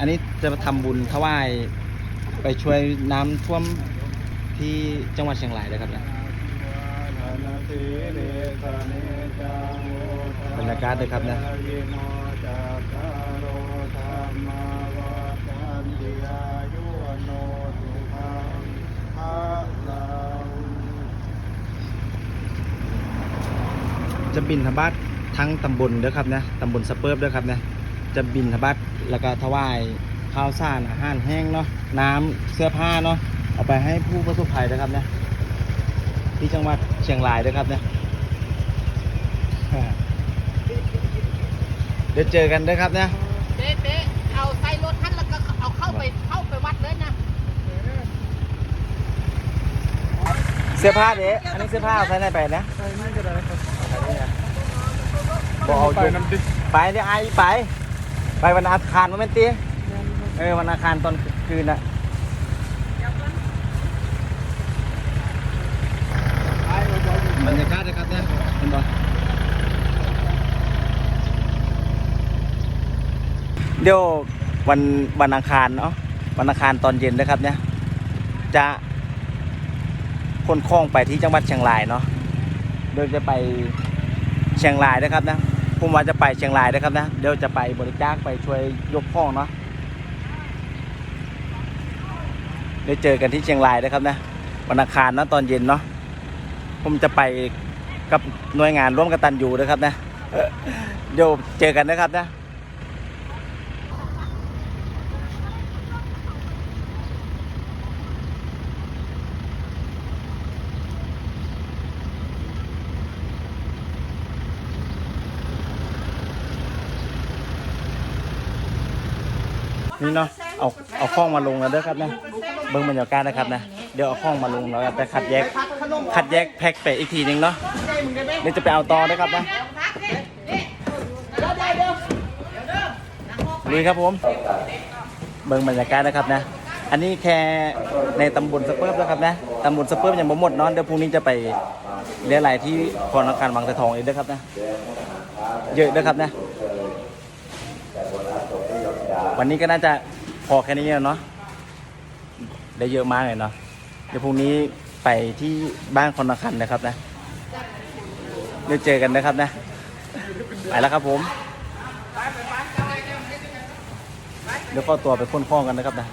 อันนี้จะทำบุญถวายไปช่วยน้ำท่วมที่จังหวัดเชียงรายนะครับนะบรรยากาศเลยครับนะจะบินทบาททั้งตำบลเด้อครับนะตำบลสเปิบเด้อครับนะ จะบินทบาทแล้วก็ถวายข้าวสารอาหารแห้งเนาะน้ำเสื้อผ้าเนาะเอาไปให้ผู้ประสบภัยนะครับนะที่จังหวัดเชียงรายเด้อครับนะเดี๋ยวเจอกันเด้อครับนะเบ๊ะเบ๊ะเอาใส่รถท่านแล้วก็เอาเข้าไปเข้าไปวัดเลยนะเสื้อผ้าเด้อันนี้เสื้อผ้าเอาใส่ไหนไปนะใช่ไม่ก็ได้ครับบอกเอาไปจุกน้ำดิไปเดี๋ยวไอไป ไปวันอังคารมันเป็นตีเออวันอังคารตอนคืนนะบรรยากาศนะครับเนี่ยเห็นปะเดี๋ยววันวันอังคารเนาะวันอังคารตอนเย็นนะครับเนี่ย จะคนคล้องไปที่จังหวัดเชียงรายเนาะโดยจะไปเชียงรายนะครับนะ ผมว่าจะไปเชียงรายนะครับนะ เดี๋ยวจะไปบริจาคไปช่วยยกห้องเนาะเดี๋ยวเจอกันที่เชียงรายนะครับนะวันอังคารเนาะตอนเย็นเนาะผมจะไปกับหน่วยงานร่วมกันตันอยู่นะครับนะเดี๋ยวเจอกันนะครับนะ นี่เนาะเอาเอาข้องมาลงแล้วเด้อครับนะเบิ้งบรรยากาศนะครับนะเดี๋ยวเอาข้องมาลงแล้วก็จะคัดแยกคัดแยกแพ็คไปอีกทีหนึงเนาะเดี๋ยวจะไปเอาต่อนะครับนะลุยครับผมเบิ้งบรรยากาศนะครับนะอันนี้แค่ในตำบลสเปิร์บนะครับนะตำบลสเปิร์บยังบ่หมดนาะเดี๋ยวพรุ่งนี้จะไปเรียกอะไรที่คอนอาคารบางตะทองอีกเด้อครับนะ เยอะเด้อครับนะ วันนี้ก็น่าจะพอแค่นี้แล้วเนาะได้เยอะมากเลยเนาะเดี๋ยวพรุ่งนี้ไปที่บ้านคนละคันนะครับนะเดี๋ยวเจอกันนะครับนะ ไปแล้วครับผม เดี๋ยวก็ตัวไปค้นข้องกันนะครับนะ